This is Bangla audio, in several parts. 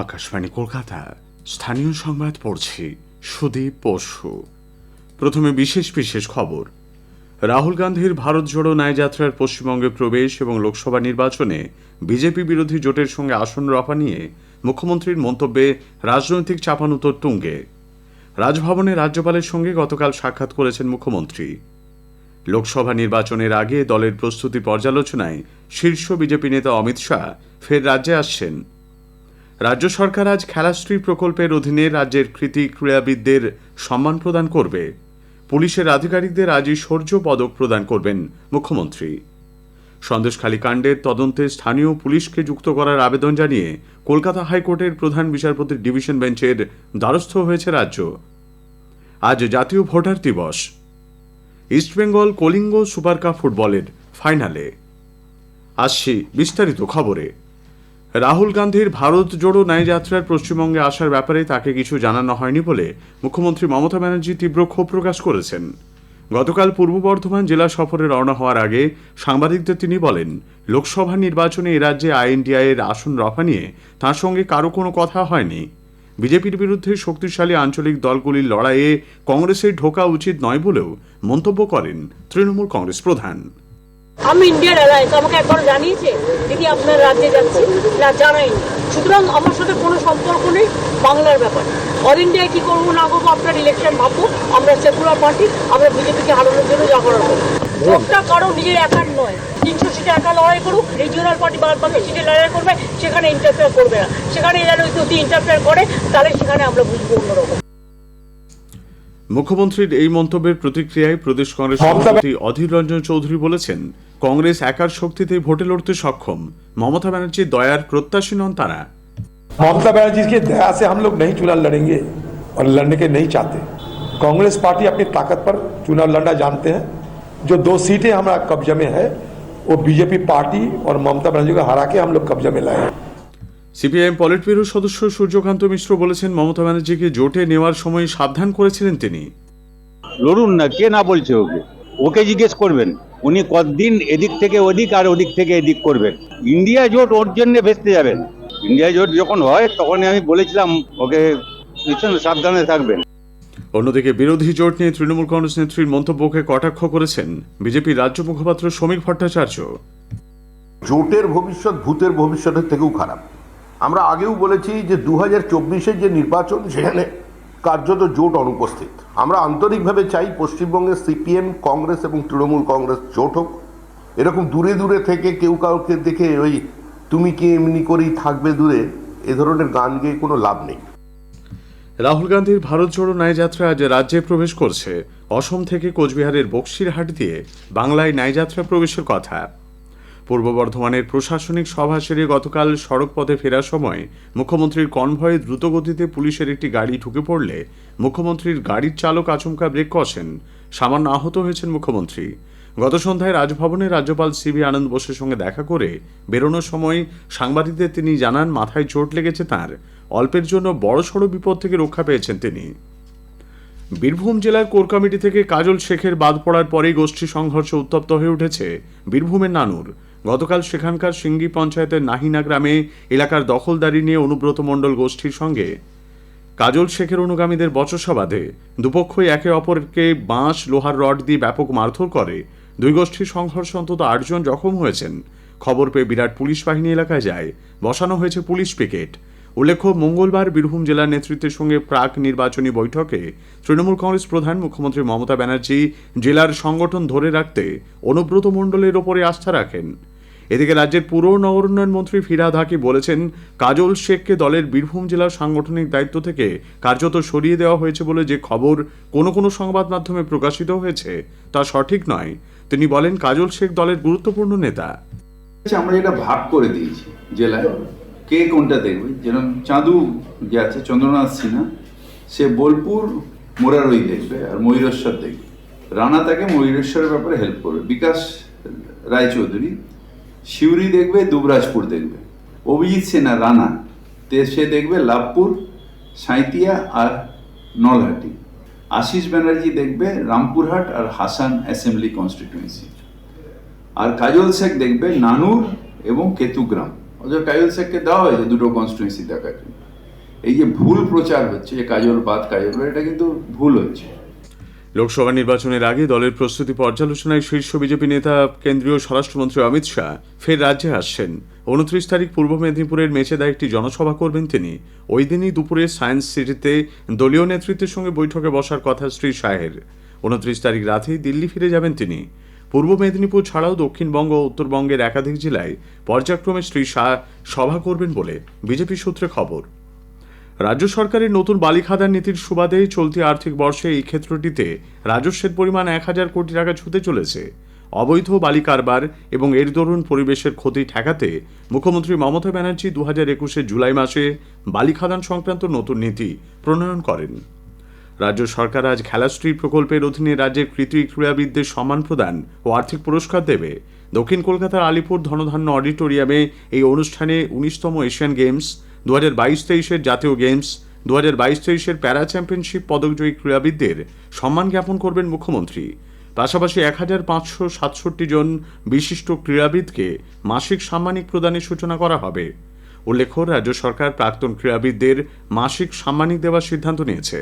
আকাশবাণী কলকাতা স্থানীয় সংবাদ পড়ছি সুদীপ পশু প্রথমে বিশেষ বিশেষ খবর। রাহুল গান্ধীর ভারত জোড়ো ন্যায়যাত্রার পশ্চিমবঙ্গে প্রবেশ এবং লোকসভা নির্বাচনে বিজেপি বিরোধী জোটের সঙ্গে আসন রফা নিয়ে মুখ্যমন্ত্রীর মন্তব্যে রাজনৈতিক চাপানুতর তুঙ্গে। রাজভবনে রাজ্যপালের সঙ্গে গতকাল সাক্ষাৎ করেছেন মুখ্যমন্ত্রী। লোকসভা নির্বাচনের আগে দলের প্রস্তুতি পর্যালোচনায় শীর্ষ বিজেপি নেতা অমিত শাহ ফের রাজ্যে আসছেন। রাজ্য সরকার আজ খেলাশ্রী প্রকল্পের অধীনে রাজ্যের কৃতি ক্রীড়াবিদদের সম্মান প্রদান করবে। পুলিশের আধিকারিকদের আজই শৌর্য পদক প্রদান করবেন মুখ্যমন্ত্রী। সন্দেশখালী কাণ্ডের তদন্তে স্থানীয় পুলিশকে যুক্ত করার আবেদন জানিয়ে কলকাতা হাইকোর্টের প্রধান বিচারপতির ডিভিশন বেঞ্চের দ্বারস্থ হয়েছে রাজ্য। আজ জাতীয় ভোটার দিবস। ইস্টবেঙ্গল কলিঙ্গ সুপার কাপ ফুটবলের ফাইনালে। আসছি বিস্তারিত খবরে। রাহুল গান্ধীর ভারত জোড়ো ন্যায়যাত্রার পশ্চিমবঙ্গে আসার ব্যাপারে তাকে কিছু জানানো হয়নি বলে মুখ্যমন্ত্রী মমতা ব্যানার্জি তীব্র ক্ষোভ প্রকাশ করেছেন। গতকাল পূর্ব বর্ধমান জেলা সফরে রওনা হওয়ার আগে সাংবাদিকদের তিনি বলেন, লোকসভা নির্বাচনে এ রাজ্যে আইএনডিআই এর আসন রফা নিয়ে তার সঙ্গে কারও কোনো কথা হয়নি। বিজেপির বিরুদ্ধে শক্তিশালী আঞ্চলিক দলগুলির লড়াইয়ে কংগ্রেসের ঢোকা উচিত নয় বলেও মন্তব্য করেন তৃণমূল কংগ্রেস প্রধান। আমি ইন্ডিয়ান অ্যালায়েন্স আমাকে একবার জানিয়েছে দিদি আপনার রাজ্যে যাচ্ছি। না জানাইনি সুতরাং আমার সাথে কোনো সম্পর্ক নেই বাংলার ব্যাপারে। অল ইন্ডিয়ায় কী করব না করব আপনার ইলেকশন ভাববো আমরা সেকুলার পার্টি আমরা বিজেপিকে হারানোর জন্য যা করার করব। ভোটটা কারও নিজের একার নয়। তিনশো সিটে একা লড়াই করুক রিজিওনাল পার্টি বাদ বাকি সিটে লড়াই করবে সেখানে ইন্টারফেয়ার করবে না। সেখানে এরা যদি ইন্টারফেয়ার করে তাহলে সেখানে আমরা বুঝব অন্যরকম। মুখ্যমন্ত্রীর এই মন্তব্যের প্রতিক্রিয়ায় প্রদেশ কংগ্রেস সভাপতি অধীর রঞ্জন চৌধুরী বলেছেন কংগ্রেস একার শক্তিতে ভোটে লড়তে সক্ষম মমতা ব্যানার্জি দয়ার প্রত্যাশী নন তারা ममता बनर्जी की दया से हम लोग नहीं चुनाव लड़ेंगे और लड़ने के नहीं चाहते कांग्रेस पार्टी अपनी ताकत पर चुनाव लड़ना जानते हैं जो दो सीटें हमारा कब्जे में है वो बीजेपी पार्टी और ममता बनर्जी को हरा के हम लोग कब्जे में लाए हैं সিপিআইএম পলিট ব্যুরো সদস্য সূর্যকান্ত মিশ্র বলেছেন মমতা ব্যানার্জিকে জোটে নেওয়ার সময় সাবধান করেছিলেন তিনি। লড়ুন না কে না বলছে ওকে? ওকে জিজ্ঞেস করবেন। উনি কতদিন এদিক থেকে ওদিক আর ওদিক থেকে এদিক করবেন? ইন্ডিয়া জোট ওর জন্য ভেস্তে যাবেন। ইন্ডিয়া জোট যখন হয় তখনই আমি বলেছিলাম ওকে সাবধানে থাকবেন। অন্যদিকে বিরোধী জোট নিয়ে তৃণমূল কংগ্রেস নেত্রীর মন্তব্যকে কটাক্ষ করেছেন বিজেপির রাজ্য মুখপাত্র শ্রমিক ভট্টাচার্য। জোটের ভবিষ্যৎ ভূতের ভবিষ্যতের থেকেও খারাপ। আমরা আগেও বলেছি যে দু হাজার যে নির্বাচন, সেখানে কার্যত জোট অনুপস্থিত। আমরা আন্তরিকভাবে চাই পশ্চিমবঙ্গের সিপিএম, কংগ্রেস এবং তৃণমূল কংগ্রেস জোট হোক। এরকম দূরে দূরে থেকে কেউ কাউকে দেখে ওই তুমি কি এমনি করেই থাকবে দূরে? এ ধরনের গান গেয়ে কোনো লাভ নেই। রাহুল গান্ধীর ভারত জোড়ো ন্যায়যাত্রা আজ রাজ্যে প্রবেশ করছে। অসম থেকে কোচবিহারের বক্সিরহাট দিয়ে বাংলায় ন্যায়যাত্রা প্রবেশের কথা। পূর্ব বর্ধমানের প্রশাসনিক সভা সেরে গতকাল সড়ক পথে ফেরার সময় মুখ্যমন্ত্রীর কনভয়ে দ্রুতগতিতে পুলিশের একটি গাড়ি ঢুকে পড়লে মুখ্যমন্ত্রীর গাড়ির চালক আচমকা ব্রেক কষেন। সামান্য আহত হয়েছেন মুখ্যমন্ত্রী। গত সন্ধ্যায় রাজভবনে রাজ্যপাল সিবি আনন্দ বোসের সঙ্গে দেখা করে বেরোনোর সময় সাংবাদিকদের তিনি জানান, মাথায় চোট লেগেছে তার। অল্পের জন্য বড়সড় বিপদ থেকে রক্ষা পেয়েছেন তিনি। বীরভূম জেলার কোর কমিটি থেকে কাজল শেখের বাদ পড়ার পরেই গোষ্ঠী সংঘর্ষ উত্তপ্ত হয়ে উঠেছে বীরভূমের নানুর। গতকাল সেখানকার সিঙ্গি পঞ্চায়েতের নাহিনা গ্রামে এলাকার দখলদারি নিয়ে অনুব্রত মণ্ডল গোষ্ঠীর সঙ্গে। কাজল শেখের অনুগামীদের বচসা বাঁধে। দুপক্ষই একে অপরকে বাঁশ, লোহার রড দিয়ে ব্যাপক মারধর করে। দুই গোষ্ঠীর সংঘর্ষে অন্তত আটজন জখম হয়েছেন। খবর পেয়ে বিরাট পুলিশ বাহিনী এলাকায় যায়। বসানো হয়েছে পুলিশ পিকেট। উল্লেখ্য, মঙ্গলবার বীরভূম জেলার নেতৃত্বের সঙ্গে প্রাক নির্বাচনী বৈঠকে তৃণমূল কংগ্রেস প্রধান মুখ্যমন্ত্রী মমতা ব্যানার্জি জেলার সংগঠন ধরে রাখতে অনুব্রত মণ্ডলের ওপরে আস্থা রাখেন। এদিকে রাজ্যের পুর নগরোন্নয়ন মন্ত্রী ফিরাদ হাকি বলেছেন, কাজল শেখকে দলের বীরভূম জেলার সাংগঠনিক দায়িত্ব থেকে কার্যত সরিয়ে দেওয়া হয়েছে বলে যে খবর কোনো কোনো সংবাদ মাধ্যমে প্রকাশিত হয়েছে, তা সঠিক নয়। তিনি বলেন, কাজল শেখ দলের গুরুত্বপূর্ণ নেতা। আমরা এটা ভাগ করে দিয়েছি জেলায়, কে কোনটা দেখবে? যেরকম চাঁদু যে আছে চন্দ্রনাথ সিনহা, সে বোলপুর মোরারই দেখবে আর ময়ূরেশ্বর দেখবে। রানা তাকে ময়ূরেশ্বরের ব্যাপারে হেল্প করবে। বিকাশ রায়চৌধুরী শিউরি দেখবে, দুবরাজপুর দেখবে। অভিজিৎ সেনা রানা, তে সে দেখবে লাভপুর সাঁইতিয়া আর নলহাটি। আশিস ব্যানার্জি দেখবে রামপুরহাট আর হাসান অ্যাসেম্বলি কনস্টিটিউয়েন্সি আর কাজল শেখ দেখবে নানুর এবং কেতুগ্রাম। অথচ কাজল শেখকে দেওয়া হয়েছে দুটো কনস্টিটুয়েন্সি দেখার জন্য। এই যে ভুল প্রচার হচ্ছে, যে কাজল বাদ, কাজল এটা কিন্তু ভুল হচ্ছে। লোকসভা নির্বাচনের আগে দলের প্রস্তুতি পর্যালোচনায় শীর্ষ বিজেপি নেতা কেন্দ্রীয় স্বরাষ্ট্রমন্ত্রী অমিত শাহ ফের রাজ্যে আসছেন। উনত্রিশ তারিখ পূর্ব মেদিনীপুরের মেচেদা একটি জনসভা করবেন তিনি। ওই দিনই দুপুরে সায়েন্স সিটিতে দলীয় নেতৃত্বের সঙ্গে বৈঠকে বসার কথা শ্রী শাহের। উনত্রিশ তারিখ রাতেই দিল্লি ফিরে যাবেন তিনি। পূর্ব মেদিনীপুর ছাড়াও দক্ষিণবঙ্গ ও উত্তরবঙ্গের একাধিক জেলায় পর্যায়ক্রমে শ্রী শাহ সভা করবেন বলে বিজেপি সূত্রে খবর। রাজ্য সরকারের নতুন বালিখাদান নীতির সুবাদে চলতি আর্থিক বর্ষে এই ক্ষেত্রটিতে রাজস্বের পরিমাণ এক হাজার কোটি টাকা ছুঁতে চলেছে। অবৈধ বালি কারবার এবং এর দরুন পরিবেশের ক্ষতি ঠেকাতে মুখ্যমন্ত্রী মমতা ব্যানার্জি দু হাজার একুশের জুলাই মাসে বালিখাদান সংক্রান্ত নতুন নীতি প্রণয়ন করেন। রাজ্য সরকার আজ খেলাশ্রী প্রকল্পের অধীনে রাজ্যের কৃতি ক্রীড়াবিদদের সম্মান প্রদান ও আর্থিক পুরস্কার দেবে। দক্ষিণ কলকাতার আলিপুর ধনধান্য অডিটোরিয়ামে এই অনুষ্ঠানে উনিশতম এশিয়ান গেমস দু হাজার বাইশ তেইশের জাতীয় গেমস, দু হাজার বাইশ তেইশের প্যারা চ্যাম্পিয়নশিপ পদকজয়ী ক্রীড়াবিদদের সম্মান জ্ঞাপন করবেন মুখ্যমন্ত্রী। পাশাপাশি এক হাজার পাঁচশো সাতষট্টি জন বিশিষ্ট ক্রীড়াবিদকে মাসিক সাম্মানিক প্রদানের সূচনা করা হবে। উল্লেখ্য, রাজ্য সরকার প্রাক্তন ক্রীড়াবিদদের মাসিক সাম্মানিক দেওয়ার সিদ্ধান্ত নিয়েছে।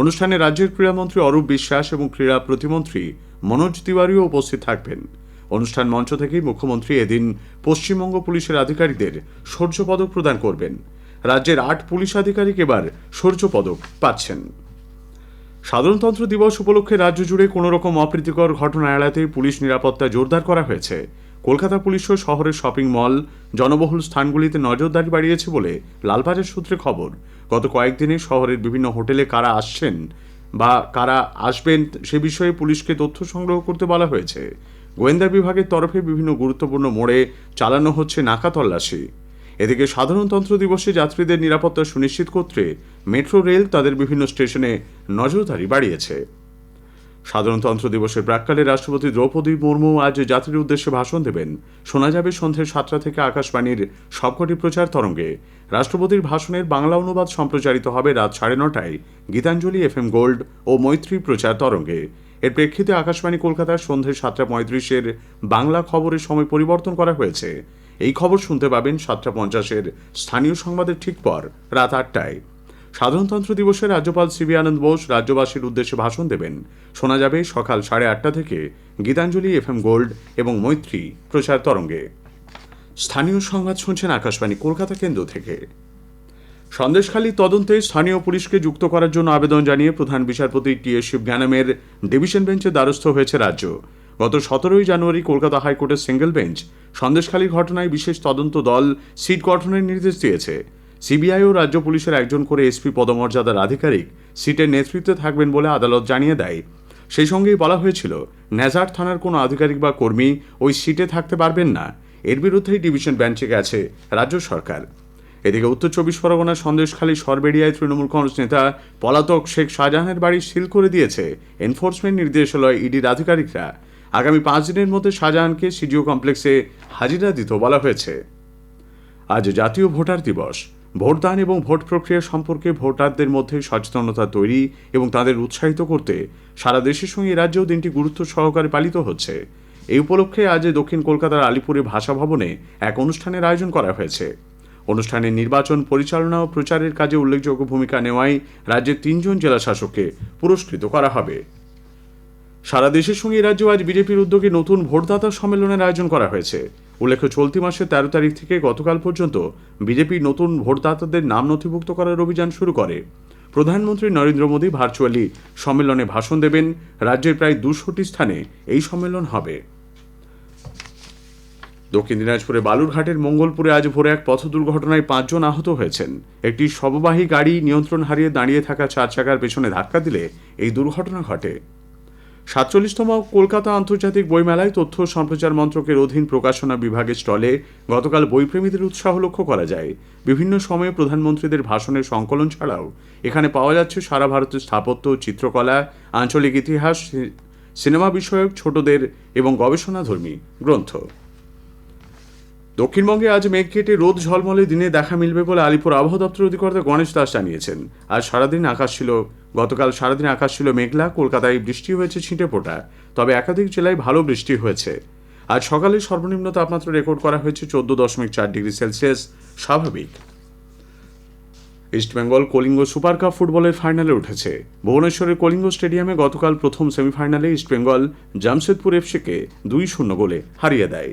অনুষ্ঠানে রাজ্যের ক্রীড়ামন্ত্রী অরূপ বিশ্বাস এবং ক্রীড়া প্রতিমন্ত্রী মনোজ তিওয়ারিও উপস্থিত থাকবেন। অনুষ্ঠান মঞ্চ থেকেই মুখ্যমন্ত্রী এদিন পশ্চিমবঙ্গ পুলিশের আধিকারিকদের শৌর্য পদক প্রদান করবেন। রাজ্যের আট পুলিশ আধিকারিক এবার শৌর্য পদক পাচ্ছেন। সাধারণতন্ত্র দিবস উপলক্ষে রাজ্য জুড়ে কোনো রকম অপ্রীতিকর ঘটনা এড়াতে পুলিশ নিরাপত্তা জোরদার করা হয়েছে। কলকাতা পুলিশও শহরের শপিং মল, জনবহুল স্থানগুলিতে নজরদারি বাড়িয়েছে বলে লালবাজার সূত্রে খবর। গত কয়েকদিনে শহরের বিভিন্ন হোটেলে কারা আসছেন বা কারা আসবেন সে বিষয়ে পুলিশকে তথ্য সংগ্রহ করতে বলা হয়েছে। গোয়েন্দা বিভাগের তরফে বিভিন্ন গুরুত্বপূর্ণ মোড়ে চালানো হচ্ছে নাকা তল্লাশি। এদিকে সাধারণতন্ত্র দিবসে যাত্রীদের নিরাপত্তা সুনিশ্চিত করতে মেট্রো রেল তাদের বিভিন্ন স্টেশনে নজরদারি বাড়িয়েছে। সাধারণতন্ত্র দিবসের প্রাককালে রাষ্ট্রপতি দ্রৌপদী মুর্মু আজ জাতির উদ্দেশ্যে ভাষণ দেবেন। শোনা যাবে সন্ধ্যে সাতটা থেকে আকাশবাণীর সবকটি প্রচার তরঙ্গে। রাষ্ট্রপতির ভাষণের বাংলা অনুবাদ সম্প্রচারিত হবে রাত সাড়ে নটায় গীতাঞ্জলি এফ এম গোল্ড ও মৈত্রী প্রচার তরঙ্গে। এর প্রেক্ষিতে আকাশবাণী কলকাতার সন্ধ্যে সাতটা পঁয়ত্রিশের বাংলা খবরের সময় পরিবর্তন করা হয়েছে। এই খবর শুনতে পাবেন সাতটা পঞ্চাশের স্থানীয় সংবাদের ঠিক পর, রাত আটটায়। সাধারণতন্ত্র দিবসে রাজ্যপাল সিবি আনন্দ বোস রাজ্যবাসীর উদ্দেশ্যে ভাষণ দেবেন। শোনা যাবে সকাল সাড়ে আটটা থেকে গীতাঞ্জলি এফ এম গোল্ড এবং মৈত্রী প্রচার তরঙ্গে। স্থানীয় সংবাদ শুনছেন আকাশবাণী, কলকাতা কেন্দ্র থেকে। সন্দেশখালী তদন্তে স্থানীয় পুলিশকে যুক্ত করার জন্য আবেদন জানিয়ে প্রধান বিচারপতি টি এস শিবজ্ঞানমের ডিভিশন বেঞ্চে দ্বারস্থ হয়েছে রাজ্য। গত সতেরোই জানুয়ারি কলকাতা হাইকোর্টের সিঙ্গেল বেঞ্চ সন্দেশখালী ঘটনায় বিশেষ তদন্ত দল সিট গঠনের নির্দেশ দিয়েছে। সিবিআই ও রাজ্য পুলিশের একজন করে এসপি পদমর্যাদার আধিকারিক সিটের নেতৃত্বে থাকবেন বলে আদালত জানিয়ে দেয়। সেই সঙ্গেই বলা হয়েছিল, নেজার থানার কোনো আধিকারিক বা কর্মী ওই সিটে থাকতে পারবেন না। এর বিরুদ্ধেই ডিভিশন বেঞ্চে গেছে রাজ্য সরকার। এদিকে উত্তর চব্বিশ পরগনার সন্দেশখালী সরবেরিয়ায় তৃণমূল কংগ্রেস নেতা পলাতক শেখ শাহজাহানের বাড়ি সিল করে দিয়েছে। এনফোর্সমেন্ট নির্দেশালয় ইডির আধিকারিকরা। আগামী পাঁচ দিনের মধ্যে শাহজাহানকে সিডিও কমপ্লেক্সে হাজিরা দিতে বলা হয়েছে। আজ জাতীয় ভোটার দিবস। ভোটদান এবং ভোট প্রক্রিয়া সম্পর্কে ভোটারদের মধ্যে সচেতনতা তৈরি এবং তাদের উৎসাহিত করতে সারা দেশের সঙ্গে রাজ্যেও দিনটি গুরুত্ব সহকারে পালিত হচ্ছে। এই উপলক্ষে আজ দক্ষিণ কলকাতার আলিপুরে ভাষা ভবনে এক অনুষ্ঠানের আয়োজন করা হয়েছে। অনুষ্ঠানে নির্বাচন পরিচালনা ও প্রচারের কাজে উল্লেখযোগ্য ভূমিকা নেওয়ায় রাজ্যের তিনজন জেলা শাসককে পুরস্কৃত করা হবে। সারা দেশের সঙ্গে রাজ্যে আজ বিজেপির উদ্যোগে নতুন ভোটদাতা সম্মেলনের আয়োজন করা হয়েছে। উল্লেখ্য, চলতি মাসের তেরো তারিখ থেকে গতকাল পর্যন্ত বিজেপি নতুন ভোটদাতাদের নাম নথিভুক্ত করার অভিযান শুরু করে। প্রধানমন্ত্রী নরেন্দ্র মোদী ভার্চুয়ালি সম্মেলনে ভাষণ দেবেন। রাজ্যের প্রায় দুশোটি স্থানে এই সম্মেলন হবে। দক্ষিণ দিনাজপুরে বালুরঘাটের মঙ্গলপুরে আজ ভোরে এক পথ দুর্ঘটনায় পাঁচজন আহত হয়েছেন। একটি শববাহী গাড়ি নিয়ন্ত্রণ হারিয়ে দাঁড়িয়ে থাকা চার চাকার পেছনে ধাক্কা দিলে এই দুর্ঘটনা ঘটে। সাতচল্লিশতম কলকাতা আন্তর্জাতিক বইমেলায় তথ্য সম্প্রচার মন্ত্রকের অধীন প্রকাশনা বিভাগের স্টলে গতকাল বইপ্রেমীদের উৎসাহ লক্ষ্য করা যায়। বিভিন্ন সময়ে প্রধানমন্ত্রীদের ভাষণের সংকলন ছাড়াও এখানে পাওয়া যাচ্ছে সারা ভারতের স্থাপত্য, চিত্রকলা, আঞ্চলিক ইতিহাস সিনেমা বিষয়ক, ছোটদের এবং গবেষণাধর্মী গ্রন্থ। দক্ষিণবঙ্গে আজ মেঘ কেটে রোদ ঝলমলে, দিনে দেখা মিলবে বলে আলিপুর আবহাওয়া দপ্তর অধিকর্তা গণেশ দাস জানিয়েছেন। আজ সারাদিন আকাশ ছিল, গতকাল সারাদিন আকাশ ছিল মেঘলা, কলকাতায় বৃষ্টি হয়েছে ছিটে ফোটা তবে একাধিক জেলায় ভালো বৃষ্টি হয়েছে। আজ সকালে সর্বনিম্ন তাপমাত্রা রেকর্ড করা হয়েছে চোদ্দ দশমিক চার ডিগ্রি সেলসিয়াস, স্বাভাবিক। ইস্টবেঙ্গল কলিঙ্গ সুপার কাপ ফুটবলের ফাইনালে উঠেছে। ভুবনেশ্বরের কলিঙ্গ স্টেডিয়ামে গতকাল প্রথম সেমিফাইনালে ইস্টবেঙ্গল জামশেদপুর এফসিকে দুই শূন্য গোলে হারিয়ে দেয়।